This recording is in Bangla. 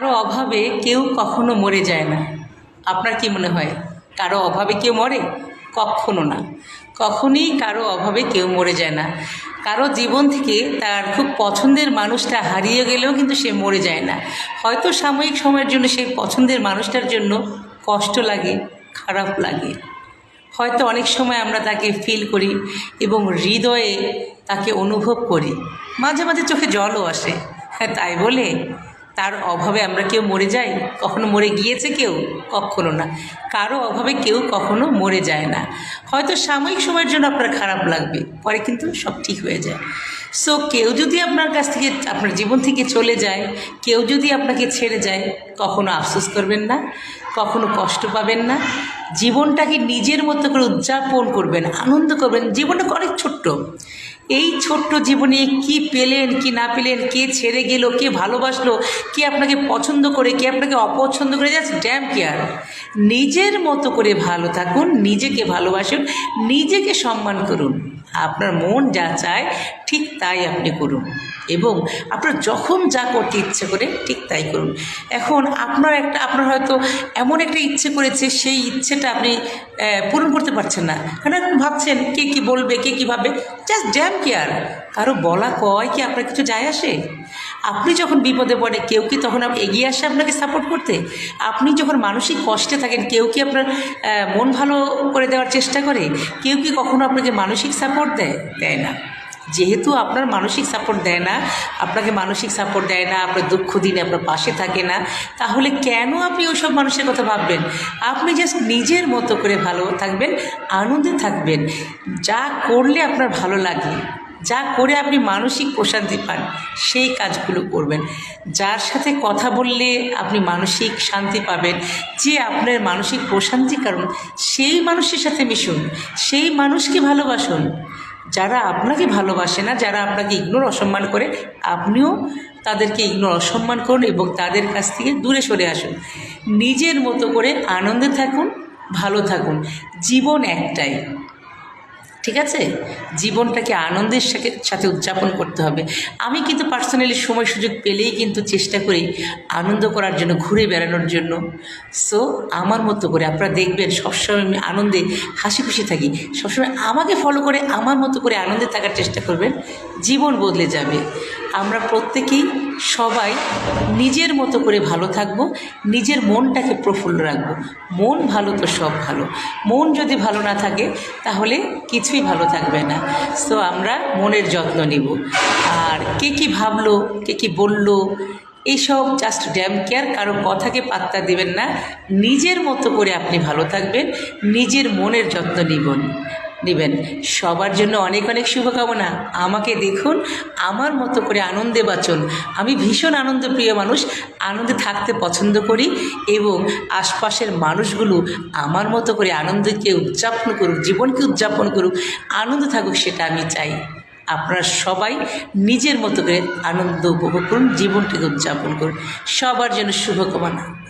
কারও অভাবে কেউ কখনো মরে যায় না। আপনার কি মনে হয়? কারও অভাবে কেউ মরে? কখনো না। কখনই কারও অভাবে কেউ মরে যায় না। কারও জীবন থেকে তার খুব পছন্দের মানুষটা হারিয়ে গেলেও কিন্তু সে মরে যায় না। হয়তো সাময়িক সময়ের জন্য সেই পছন্দের মানুষটার জন্য কষ্ট লাগে, খারাপ লাগে। হয়তো অনেক সময় আমরা তাকে ফিল করি এবং হৃদয়ে তাকে অনুভব করি। মাঝে মাঝে চোখে জলও আসে। হ্যাঁ তাই বলে? তার অভাবে আমরা কেউ মরে যাই? কখনো মরে গিয়েছে কেউ? কখনো না। কারও অভাবে কেউ কখনো মরে যায় না। হয়তো সাময়িক সময়ের জন্য আপনার খারাপ লাগবে, পরে কিন্তু সব ঠিক হয়ে যায়। সো কেউ যদি আপনার কাছ থেকে, আপনার জীবন থেকে চলে যায়, কেউ যদি আপনাকে ছেড়ে যায়, কখনো আফসোস করবেন না, কখনো কষ্ট পাবেন না। জীবনটাকে নিজের মতো করে উদযাপন করবেন, আনন্দ করবেন। জীবনটা অনেক ছোট্ট। এই ছোট্ট জীবনে কি পেলেন, কি না পেলেন, কে ছেড়ে গেল, কে ভালোবাসলো, কে আপনাকে পছন্দ করে, কে আপনাকে অপছন্দ করে জাস্ট ড্যাম কেয়ার নিজের মতো করে ভালো থাকুন, নিজেকে ভালোবাসুন, নিজেকে সম্মান করুন। আপনার মন যা চায় ঠিক তাই আপনি করুন। এবং আপনার যখন যা করতে ইচ্ছে করে ঠিক তাই করুন। এখন আপনার একটা, আপনার হয়তো এমন একটা ইচ্ছে করেছে, সেই ইচ্ছেটা আপনি পূরণ করতে পারছেন না। কারণ এখন ভাবছেন, কে কি বলবে, কে কী ভাববে? জাস্ট ড্যাম কেয়ার কারও বলা কয় কি আপনার কিছু যায় আসে? আপনি যখন বিপদে পড়ে কেউ কি তখন এগিয়ে আসে আপনাকে সাপোর্ট করতে? আপনি যখন মানসিক কষ্টে থাকেন, কেউ কি আপনার মন ভালো করে দেওয়ার চেষ্টা করে? কেউ কি কখনো আপনাকে মানসিক সাপোর্ট দেয়? দেয় না। যেহেতু আপনার মানসিক সাপোর্ট দেয় না, আপনাকে মানসিক সাপোর্ট দেয় না, আপনার দুঃখ দিনে আপনার পাশে থাকে না, তাহলে কেন আপনি ওইসব মানুষের কথা ভাববেন? আপনি জাস্ট নিজের মতো করে ভালো থাকবেন, আনন্দে থাকবেন। যা করলে আপনার ভালো লাগে, যা করে আপনি মানসিক প্রশান্তি পান, সেই কাজগুলো করবেন। যার সাথে কথা বললে আপনি মানসিক শান্তি পাবেন, যে আপনার মানসিক প্রশান্তি, কারণ সেই মানুষের সাথে মিশুন, সেই মানুষকে ভালোবাসুন। যারা আপনাকে ভালোবাসে না, যারা আপনাকে ইগনোর অসম্মান করে, আপনিও তাদেরকে ইগনোর অসম্মান করুন এবং তাদের কাছ থেকে দূরে সরে আসুন। নিজের মতো করে আনন্দে থাকুন, ভালো থাকুন। জীবন একটাই। ঠিক আছে? জীবনটাকে আনন্দের সাথে সাথে উদযাপন করতে হবে। আমি কিন্তু পার্সোনালি সময় সুযোগ পেলেই কিন্তু চেষ্টা করি আনন্দ করার জন্য, ঘুরে বেড়ানোর জন্য। সো আমার মতো করে আপনারা দেখবেন, সবসময় আমি আনন্দে হাসি খুশি থাকি। সবসময় আমাকে ফলো করে, আমার মতো করে আনন্দে থাকার চেষ্টা করবেন, জীবন বদলে যাবে। আমরা প্রত্যেকেই সবাই নিজের মতো করে ভালো থাকব, নিজের মনটাকে প্রফুল্ল রাখব। মন ভালো তো সব ভালো। মন যদি ভালো না থাকে, তাহলে কিছুই ভালো থাকবে না। সো আমরা মনের যত্ন নিব। আর কে কী ভাবলো, কে কী বলল, এইসব জাস্ট ড্যাম কেয়ার কারও কথাকে পাত্তা দেবেন না। নিজের মতো করে আপনি ভালো থাকবেন, নিজের মনের যত্ন নিবেন। নেবেন সবার জন্য অনেক অনেক শুভকামনা। আমাকে দেখুন, আমার মতো করে আনন্দে বাঁচুন। আমি ভীষণ আনন্দপ্রিয় মানুষ, আনন্দে থাকতে পছন্দ করি এবং আশপাশের মানুষগুলো আমার মতো করে আনন্দকে উদযাপন করুক, জীবনকে উদযাপন করুক, আনন্দ থাকুক সেটা আমি চাই। আপনারা সবাই নিজের মতো করে আনন্দ উপভোগ করুন, জীবনটিকে উদযাপন করুন। সবার জন্য শুভকামনা।